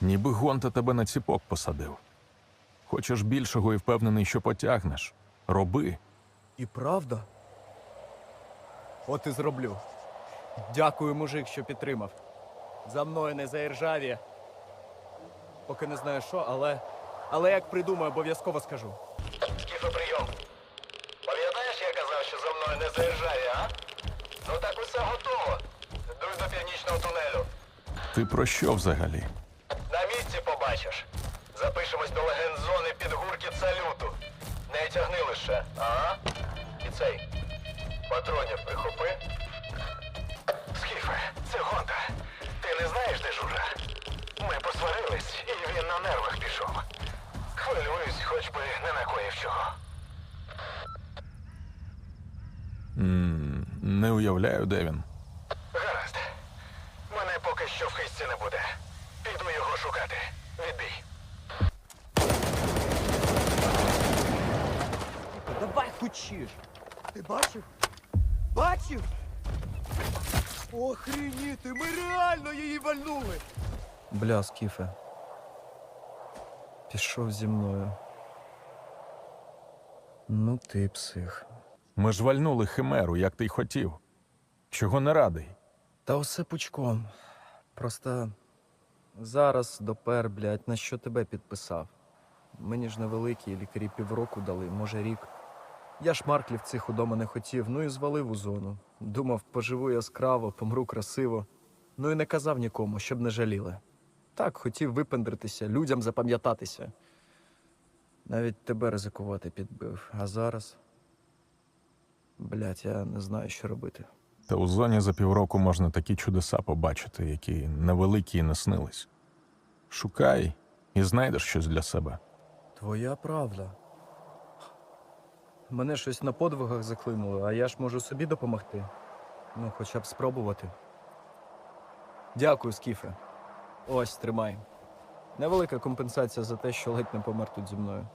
Ніби гонта тебе на ціпок посадив. Хочеш більшого і впевнений, що потягнеш. Роби. І правда? От і зроблю. Дякую, мужик, що підтримав. За мною не заіржаві. Поки не знаю що, але. Але як придумаю, обов'язково скажу. Скіфе, прийом. Пам'ятаєш, я казав, що за мною не заїжджає, а? Ну так усе готово. Дуй до північного тунелю. Ти про що взагалі? Побачиш. Запишемось до легенд зони під гуркіт салюту. Не тягни лише, ага? І цей. Патронів прихопи. Скіфе, це Гонта. Ти не знаєш, де Жура? Ми посварились, і він на нервах пішов. Хвилююсь, хоч би не накоїв чого. м не уявляю, де він. Гаразд. Мене поки що в хисті не буде. Піду його шукати. Відбій. Давай хочеш. Ти бачив? Бачив? Охрініти, ми реально її вальнули. Бля, Скіфе. Пішов зі мною. Ну ти псих. Ми ж вальнули химеру, як ти й хотів. Чого не радий? Та усе пучком. Просто зараз допер, блядь, на що тебе підписав. Мені ж невеликі лікарі півроку дали, може рік. Я ж марклів цих удома не хотів, ну і звалив у зону. Думав, поживу яскраво, помру красиво. Ну і не казав нікому, щоб не жаліли. Так, хотів випендритися, людям запам'ятатися. Навіть тебе ризикувати підбив. А зараз. Блядь, я не знаю, що робити. Та у зоні за півроку можна такі чудеса побачити, які невеликі і не снились. Шукай і знайдеш щось для себе. Твоя правда. Мене щось на подвигах заклинуло, а я ж можу собі допомогти. Ну, хоча б спробувати. Дякую, Скіфе. Ось, тримай. Невелика компенсація за те, що ледь не помер тут зі мною.